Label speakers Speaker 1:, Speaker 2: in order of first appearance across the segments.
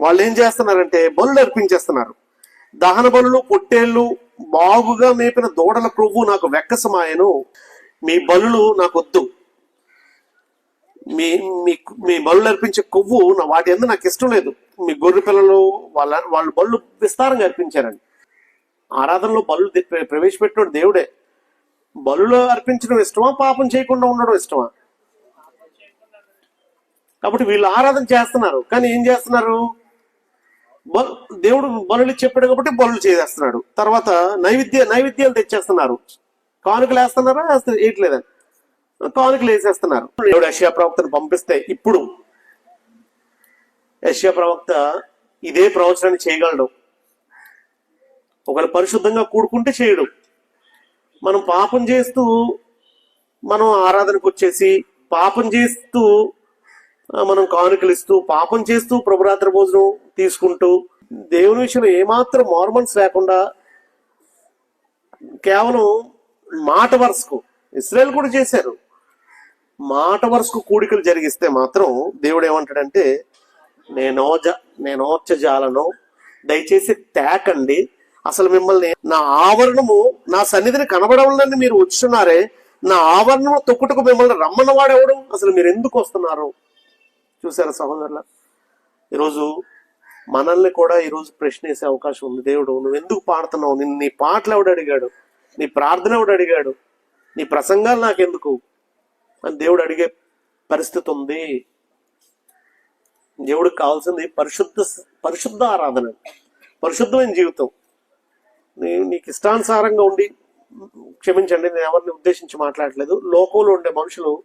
Speaker 1: వాళ్ళు ఏం చేస్తున్నారంటే బలులు అర్పించేస్తున్నారు. దహన బలులు పొట్టేళ్ళు బాగుగా మేపిన దూడల క్రొవ్వు నాకు వెక్కసమాయను. మీ బలులు నాకొద్దు. మీ మీ మీ బలు అర్పించే కొవ్వు నా వాటి ఎందుకు నాకు ఇష్టం లేదు. మీ గొర్రె పిల్లలు వాళ్ళ వాళ్ళు బళ్ళు విస్తారంగా అర్పించారండి. ఆరాధనలో బలు ప్రవేశపెట్టిన దేవుడే. బలులో అర్పించడం ఇష్టమా? పాపం చేయకుండా ఉండడం ఇష్టమా? కాబట్టి వీళ్ళు ఆరాధన చేస్తున్నారు. కానీ ఏం చేస్తున్నారు? దేవుడు బలులు చెప్పాడు కాబట్టి బలులు చేసేస్తున్నాడు. తర్వాత నైవేద్య నైవేద్యాలు తెచ్చేస్తున్నారు. కానుకలు వేస్తున్నారా? వేయట్లేదని కానుకలు వేసేస్తున్నారు. దేవుడు యెషయా ప్రవక్తను పంపిస్తే ఇప్పుడు యెషయా ప్రవక్త ఇదే ప్రవచనాన్ని చేయగలడు. ఒకరు పరిశుద్ధంగా కూడుకుంటే చేయడు. మనం పాపం చేస్తూ మనం ఆరాధనకు వచ్చేసి పాపం చేస్తూ మనం కానుకలు ఇస్తూ పాపం చేస్తూ ప్రభురాత్రి భోజనం తీసుకుంటూ దేవుని విషయంలో ఏమాత్రం మార్మన్స్ లేకుండా కేవలం మాట వరుసకు ఇస్రాయల్ కూడా చేశారు. మాట వరుసకు కూడికలు జరిగిస్తే మాత్రం దేవుడు ఏమంటాడంటే నేను నేను జాలను దయచేసి తేకండి. అసలు మిమ్మల్ని నా ఆవరణము నా సన్నిధిని కనబడవాలని మీరు వచ్చున్నారే నా ఆవరణము తొక్కుటకు మిమ్మల్ని రమ్మన్నవాడెవడు? అసలు మీరు ఎందుకు వస్తున్నారు? చూసారా సహోదరుల ఈరోజు మనల్ని కూడా ఈరోజు ప్రశ్నేసే అవకాశం ఉంది. దేవుడు నువ్వు ఎందుకు పాడుతున్నావు? నిన్ను నీ పాటలు ఎవడు అడిగాడు? నీ ప్రార్థన ఎవడు అడిగాడు? నీ ప్రసంగాలు నాకెందుకు? అని దేవుడు అడిగే పరిస్థితి ఉంది. దేవుడికి కావాల్సింది పరిశుద్ధ పరిశుద్ధ ఆరాధన. పరిశుద్ధమైన జీవితం. నీ నీకు ఇష్టానుసారంగా ఉండి క్షమించండి నేను ఎవరిని ఉద్దేశించి మాట్లాడలేదు లోకంలో ఉండే మనుషులు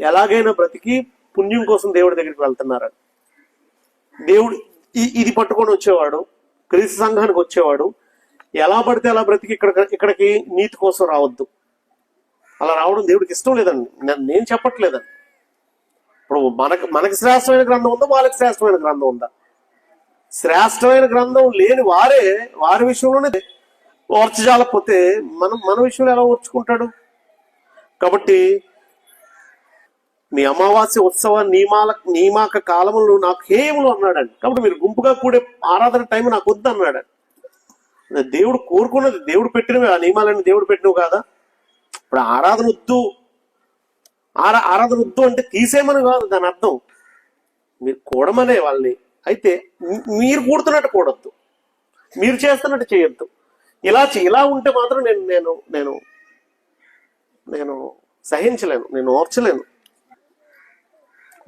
Speaker 1: ఎలాగైనా బ్రతికి పుణ్యం కోసం దేవుడి దగ్గరికి వెళ్తున్నారు దేవుడు ఈ- ఇది పట్టుకొని వచ్చేవాడు క్రీస్తు సంఘానికి వచ్చేవాడు. ఎలా పడితే అలా బ్రతికి ఇక్కడ ఇక్కడికి నీతి కోసం రావద్దు. అలా రావడం దేవుడికి ఇష్టం లేదండి. నేను చెప్పట్లేదండి. ఇప్పుడు మనకు మనకి శ్రేష్టమైన గ్రంథం ఉందా? వాళ్ళకి శ్రేష్టమైన గ్రంథం ఉందా? శ్రేష్టమైన గ్రంథం లేని వారే వారి విషయంలోనే ఓర్చజాలపోతే మనం మన విషయంలో ఎలా ఓర్చుకుంటాడు? కాబట్టి మీ అమావాస్య ఉత్సవ నియమాల నియమాక కాలములు నాకు హేయములు అన్నాడండి. కాబట్టి మీరు గుంపుగా కూడే ఆరాధన టైం నాకు వద్దు అన్నాడు దేవుడు కోరుకున్నది దేవుడు పెట్టినవి ఆ నియమాలన్నీ దేవుడు పెట్టినవి కాదా? ఇప్పుడు ఆరాధన వద్దు. ఆరా ఆరాధన వద్దు అంటే తీసేయమని కాదు దాని అర్థం. మీరు కూడమనే వాళ్ళని. అయితే మీరు కూడుతున్నట్టు కూడద్దు. మీరు చేస్తున్నట్టు చేయొద్దు. ఇలా ఇలా ఉంటే మాత్రం నేను నేను నేను నేను సహించలేను నేను ఓర్చలేను.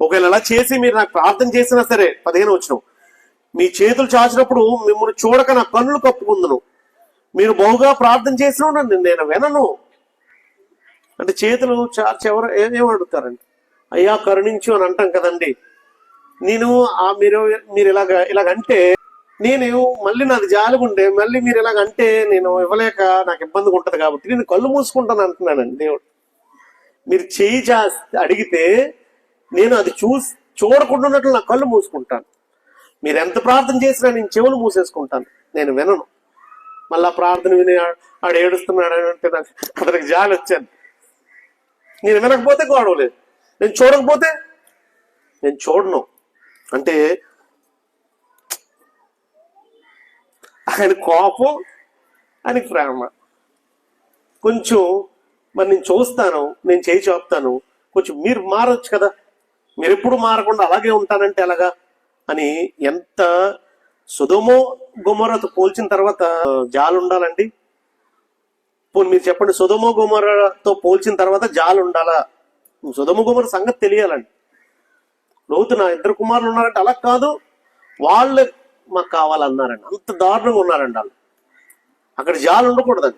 Speaker 1: ఒకవేళ అలా చేసి మీరు నాకు ప్రార్థన చేసినా సరే పదిహేను వచ్చిన మీ చేతులు చాచినప్పుడు మిమ్మల్ని చూడక నా కన్నులు కప్పుకుందును. మీరు బహుగా ప్రార్థన చేసినా నన్ను నేను వినను. అంటే చేతులు చాచి ఎవరు ఏమేమి అడుగుతారండి? అయ్యా కరుణించు అని అంటాం కదండి. నేను ఆ మీరు మీరు ఇలాగ ఇలాగంటే నేను మళ్ళీ నాది జాలిగుండే మళ్ళీ మీరు ఇలాగంటే నేను ఇవ్వలేక నాకు ఇబ్బందిగా ఉంటుంది కాబట్టి నేను కళ్ళు మూసుకుంటాను అంటున్నానండి దేవుడు. మీరు చేయి చా అడిగితే నేను అది చూసి చూడకుండా ఉన్నట్లు నా కళ్ళు మూసుకుంటాను. మీరు ఎంత ప్రార్థన చేసినా నేను చెవులు మూసేసుకుంటాను. నేను వినను. మళ్ళా ప్రార్థన విని ఆ- ఆడు ఏడుస్తున్నాడు అని అంటే నాకు అతనికి జాలి వచ్చాను నేను వినకపోతే గొడవలేదు నేను చూడకపోతే నేను చూడను. అంటే ఆయన కోపం ఆయన ప్రేమ. కొంచెం మరి నేను చూస్తాను నేను చేయి చూపుతాను. కొంచెం మీరు మారొచ్చు కదా. మీరు ఎప్పుడు మారకుండా అలాగే ఉంటానంటే ఎలాగా? అని ఎంత సుధమో గుమరతో పోల్చిన తర్వాత జాలు ఉండాలండి. పోనీ మీరు చెప్పండి సుధమో గుమరతో పోల్చిన తర్వాత జాలు ఉండాలా? సుధమ గుమర సంగతి తెలియాలండి. లోతు నా ఇద్దరు కుమారులు ఉన్నారంటే అలా కాదు వాళ్ళు మాకు కావాలన్నారండి. అంత దారుణంగా ఉన్నారండి వాళ్ళు. అక్కడ జాలు ఉండకూడదండి.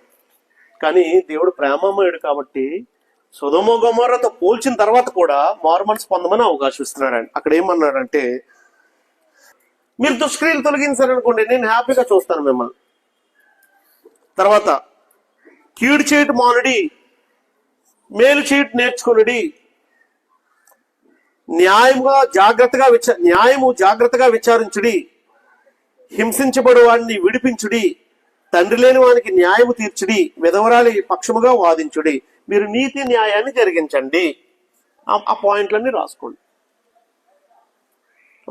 Speaker 1: కానీ దేవుడు ప్రేమమయుడు కాబట్టి సుధమ గుమరతో పోల్చిన తర్వాత కూడా మార్మన్స్ పొందమని అవకాశం ఇస్తున్నారండి అక్కడ ఏమన్నాడంటే మీరు దుష్క్రియలు తొలగించారనుకోండి నేను హ్యాపీగా చూస్తాను మిమ్మల్ని. తర్వాత కీడు చేయటం మానుడి మేలు చేయటం నేర్చుకునుడి న్యాయముగా జాగ్రత్తగా విచ న్యాయము జాగ్రత్తగా విచారించుడి హింసించబడు వాడిని విడిపించుడి తండ్రి లేని వానికి న్యాయము తీర్చుడి విధవరాలి పక్షముగా వాదించుడి. మీరు నీతి న్యాయాన్ని జరిగించండి. ఆ- పాయింట్లన్నీ రాసుకోండి.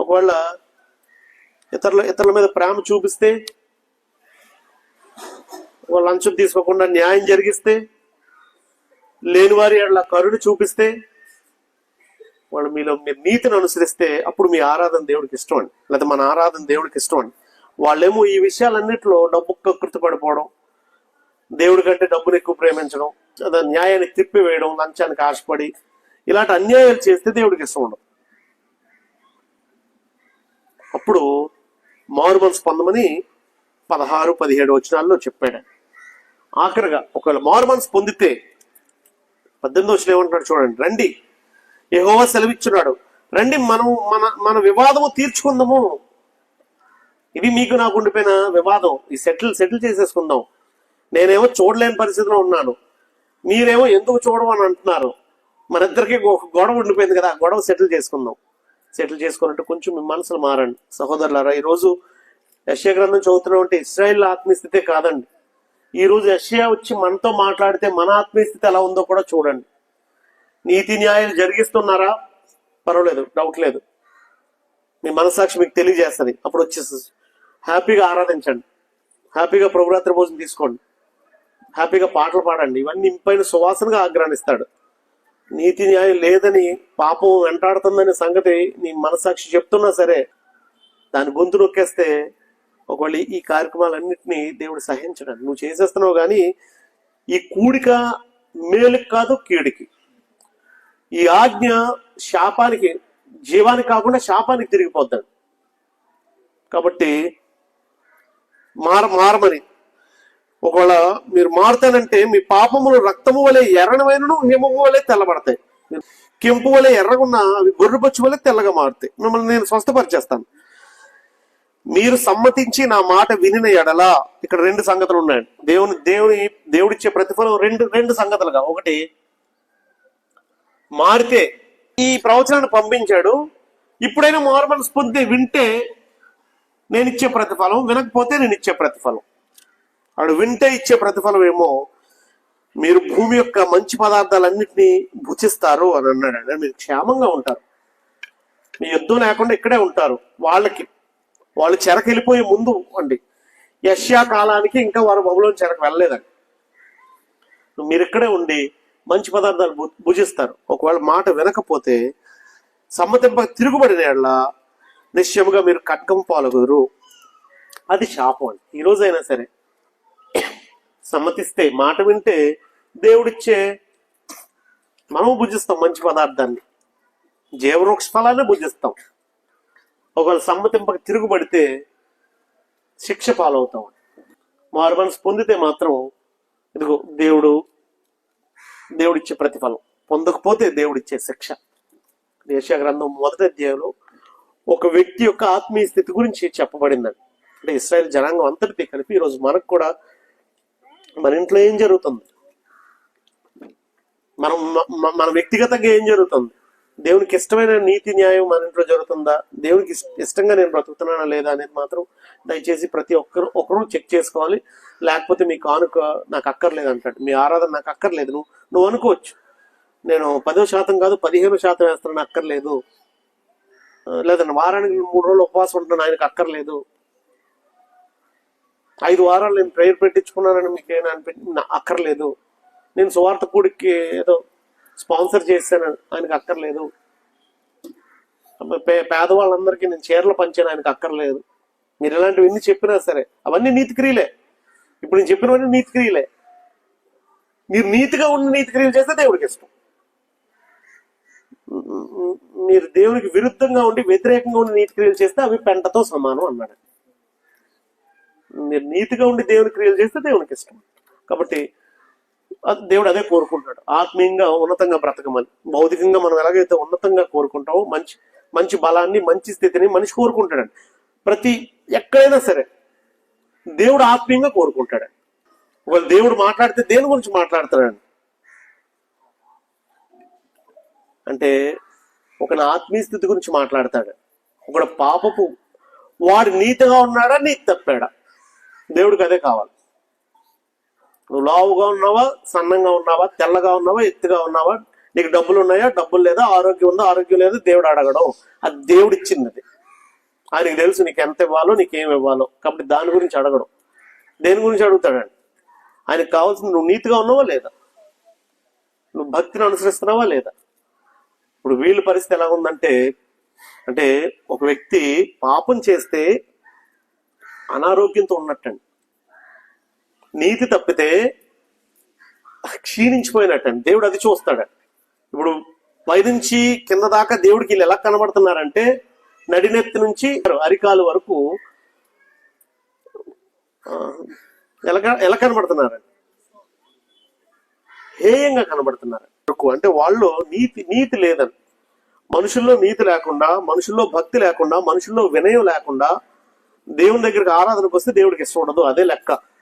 Speaker 1: ఒకవేళ ఇతరుల ఇతరుల మీద ప్రేమ చూపిస్తే వాళ్ళ లంచం తీసుకోకుండా న్యాయం జరిగిస్తే లేని వారి ఎడల కరుణ చూపిస్తే వాళ్ళు మీలో మీరు నీతిని అనుసరిస్తే అప్పుడు మీ ఆరాధన దేవుడికి ఇష్టం అండి. లేదా మన ఆరాధన దేవుడికి ఇష్టం అండి. వాళ్ళేమో ఈ విషయాలన్నింటిలో డబ్బు కృతపడిపోవడం దేవుడి కంటే డబ్బును ఎక్కువ ప్రేమించడం లేదా న్యాయాన్ని తిప్పివేయడం లంచానికి ఆశపడి ఇలాంటి అన్యాయాలు చేస్తే దేవుడికి ఇష్టం ఉండదు. అప్పుడు మారు మనసు పొందమని పదహారు పదిహేడు వచనాల్లో చెప్పాడు. ఆఖరిగా ఒకవేళ మారు మనసు పొందితే పద్దెనిమిది వచ్చిన ఏమంటున్నాడు చూడండి. రండి ఏహోవా సెలవిచ్చున్నాడు. రండి మనం మన మన వివాదము తీర్చుకుందాము. ఇది మీకు నాకు ఉండిపోయిన వివాదం. ఈ సెటిల్ సెటిల్ చేసేసుకుందాం. నేనేమో చూడలేని పరిస్థితిలో ఉన్నాను. మీరేమో ఎందుకు చూడమని అంటున్నారు. మన ఇద్దరికీ ఒక గొడవ ఉండిపోయింది కదా ఆ గొడవ సెటిల్ చేసుకుందాం. సెటిల్ చేసుకున్నట్టు కొంచెం మీ మనసులు మారండి. సహోదరులారా ఈరోజు యశ్యా గ్రంథం చదువుతున్నాం అంటే ఇస్రాయిల్ ఆత్మీయస్థితే కాదండి. ఈ రోజు యశ్యా వచ్చి మనతో మాట్లాడితే మన ఆత్మీయస్థితి ఎలా ఉందో కూడా చూడండి. నీతి న్యాయాలు జరిగిస్తున్నారా? పర్వాలేదు డౌట్ లేదు. మీ మనసాక్షి మీకు తెలియజేస్తుంది. అప్పుడు వచ్చేసి హ్యాపీగా ఆరాధించండి. హ్యాపీగా ప్రభురాత్రి భోజనం తీసుకోండి. హ్యాపీగా పాటలు పాడండి. ఇవన్నీ ఇంపైన సువాసనగా ఆగ్రహిస్తాడు. నీతి న్యాయం లేదని పాపం వెంటాడుతుందనే సంగతి నీ మనసాక్షి చెప్తున్నా సరే దాని గొంతు నొక్కేస్తే ఒకవేళ ఈ కార్యక్రమాలన్నింటినీ దేవుడు సహించడం నువ్వు చేసేస్తున్నావు కానీ ఈ కూడిక మేలుకి కాదు కీడికి. ఈ ఆజ్ఞ శాపానికి జీవానికి కాకుండా శాపానికి తిరిగిపోతాడు కాబట్టి మార మారమని ఒకవేళ మీరు మారుతానంటే మీ పాపములు రక్తము వలె ఎర్రనమైనను హిమము వలె తెల్లబడతాయి. కెంపు వలె ఎర్రగున్నా అవి గొర్రెబొచ్చు వలె తెల్లగా మారుతాయి. మిమ్మల్ని నేను స్వస్థపరిచేస్తాను. మీరు సమ్మతించి నా మాట వినిన ఎడల ఇక్కడ రెండు సంగతులు ఉన్నాయి. దేవుని దేవుని దేవుడిచ్చే ప్రతిఫలం రెండు రెండు సంగతులుగా. ఒకటి మారితే ఈ ప్రవచనాన్ని పంపించాడు. ఇప్పుడైనా మారు మనసు వింటే నేను ఇచ్చే ప్రతిఫలం వినకపోతే నేను ఇచ్చే ప్రతిఫలం. వాడు వింటే ఇచ్చే ప్రతిఫలం ఏమో మీరు భూమి యొక్క మంచి పదార్థాలన్నింటినీ భుజిస్తారు అని అన్నాడు అంటే మీరు క్షేమంగా ఉంటారు. మీ యుద్ధం లేకుండా ఇక్కడే ఉంటారు. వాళ్ళకి వాళ్ళు చెరకెళ్ళిపోయే ముందు అండి. యష్యా కాలానికి ఇంకా వారు బబులో చెరకు వెళ్ళలేదండి. మీరు ఇక్కడే ఉండి మంచి పదార్థాలు భు- భుజిస్తారు. ఒకవేళ మాట వినకపోతే సమ్మతింప తిరుగుబడిన నిశ్చయముగా మీరు కట్కం పాల్గొరు అది శాపం అండి. ఈరోజైనా సరే సమ్మతిస్తే మాట వింటే దేవుడిచ్చే మనము భుజిస్తాం మంచి పదార్థాన్ని. జీవవృక్ష ఫలాన్ని భుజిస్తాం. ఒకవేళ సమ్మతింపక తిరుగుబడితే శిక్ష పాలవుతాం. మారు మనసు పొందితే మాత్రం ఇదిగో దేవుడు దేవుడిచ్చే ప్రతిఫలం. పొందకపోతే దేవుడిచ్చే శిక్ష. దేశ గ్రంథం మొదటి అధ్యాయంలో ఒక వ్యక్తి యొక్క ఆత్మీయ స్థితి గురించి చెప్పబడిందండి. అంటే ఇస్రాయల్ జనాంగం అంతటితో కలిపి ఈరోజు మనకు కూడా మన ఇంట్లో ఏం జరుగుతుంది? మనం మన వ్యక్తిగతంగా ఏం జరుగుతుంది? దేవునికి ఇష్టమైన నీతి న్యాయం మన ఇంట్లో జరుగుతుందా? దేవునికి ఇష్టంగా నేను బ్రతుకుతున్నానా లేదా అనేది మాత్రం దయచేసి ప్రతి ఒక్కరు ఒకరు చెక్ చేసుకోవాలి. లేకపోతే మీ కానుక నాకు అక్కర్లేదు అంటాడు. మీ ఆరాధన నాకు అక్కర్లేదు. నువ్వు నువ్వు అనుకోవచ్చు. నేను పదో శాతం కాదు పదిహేను శాతం వేస్తాను అక్కర్లేదు. లేదండి వారానికి మూడు రోజులు ఉపవాసం ఉంటున్నాను ఆయనకు అక్కర్లేదు. ఐదు వారాలు నేను ప్రేయర్ పెట్టించుకున్నానని మీకు ఏమైనా అనిపించి అక్కర్లేదు. నేను సువార్త కూడికి ఏదో స్పాన్సర్ చేశాను ఆయనకు అక్కర్లేదు. పే పేదవాళ్ళందరికీ నేను చీరలు పంచాను ఆయనకు అక్కర్లేదు. మీరు ఇలాంటివన్నీ ఎన్ని చెప్పినా సరే అవన్నీ నీతిక్రియలే. ఇప్పుడు నేను చెప్పినవన్నీ నీతిక్రియలే. మీరు నీతిగా ఉన్న నీతిక్రియలు చేస్తే దేవుడికి ఇష్టం. మీరు దేవునికి విరుద్ధంగా ఉండి వ్యతిరేకంగా ఉన్న నీతిక్రియలు చేస్తే అవి పెంటతో సమానం అన్నాడు. మీరు నీతిగా ఉండి దేవుని క్రియలు చేస్తే దేవునికి ఇష్టం. కాబట్టి అది దేవుడు అదే కోరుకుంటాడు ఆత్మీయంగా ఉన్నతంగా బ్రతకమని. భౌతికంగా మనం ఎలాగైతే ఉన్నతంగా కోరుకుంటామో మంచి మంచి బలాన్ని మంచి స్థితిని మనిషి కోరుకుంటాడండి. ప్రతి ఎక్కడైనా సరే దేవుడు ఆత్మీయంగా కోరుకుంటాడు. ఒకవేళ దేవుడు మాట్లాడితే దేని గురించి మాట్లాడతాడండి? అంటే ఒక ఆత్మీయ స్థితి గురించి మాట్లాడతాడు. ఒక పాపపు వాడు నీతిగా ఉన్నాడా నీతి తప్పాడా? దేవుడికి అదే కావాలి. నువ్వు లావుగా ఉన్నావా సన్నంగా ఉన్నావా తెల్లగా ఉన్నావా ఎత్తుగా ఉన్నావా నీకు డబ్బులు ఉన్నాయా డబ్బులు లేదా ఆరోగ్యం ఉందా ఆరోగ్యం లేదా దేవుడు అడగడం. అది దేవుడు ఇచ్చింది. అది ఆయనకి తెలుసు నీకు ఎంత ఇవ్వాలో నీకేం ఇవ్వాలో. కాబట్టి దాని గురించి అడగడం. దేని గురించి అడుగుతాడండి ఆయనకు కావాల్సింది నువ్వు నీతిగా ఉన్నావా లేదా? నువ్వు భక్తిని అనుసరిస్తున్నావా లేదా? ఇప్పుడు వీళ్ళ పరిస్థితి ఎలా ఉందంటే అంటే ఒక వ్యక్తి పాపం చేస్తే అనారోగ్యంతో ఉన్నట్టండి. నీతి తప్పితే క్షీణించిపోయినట్టండి. దేవుడు అది చూస్తాడండి. ఇప్పుడు పైనుంచి కింద దాకా దేవుడికి వీళ్ళు ఎలా కనబడుతున్నారంటే నడినెత్తి నుంచి అరికాలు వరకు ఎలా ఎలా కనబడుతున్నారండి? హేయంగా కనబడుతున్నారు అంటే వాళ్ళు నీతి నీతి లేదని మనుషుల్లో నీతి లేకుండా మనుషుల్లో భక్తి లేకుండా మనుషుల్లో వినయం లేకుండా దేవుని దగ్గరికి ఆరాధనకు వస్తే దేవుడికి ఇష్టం ఉండదు. అదే లెక్క.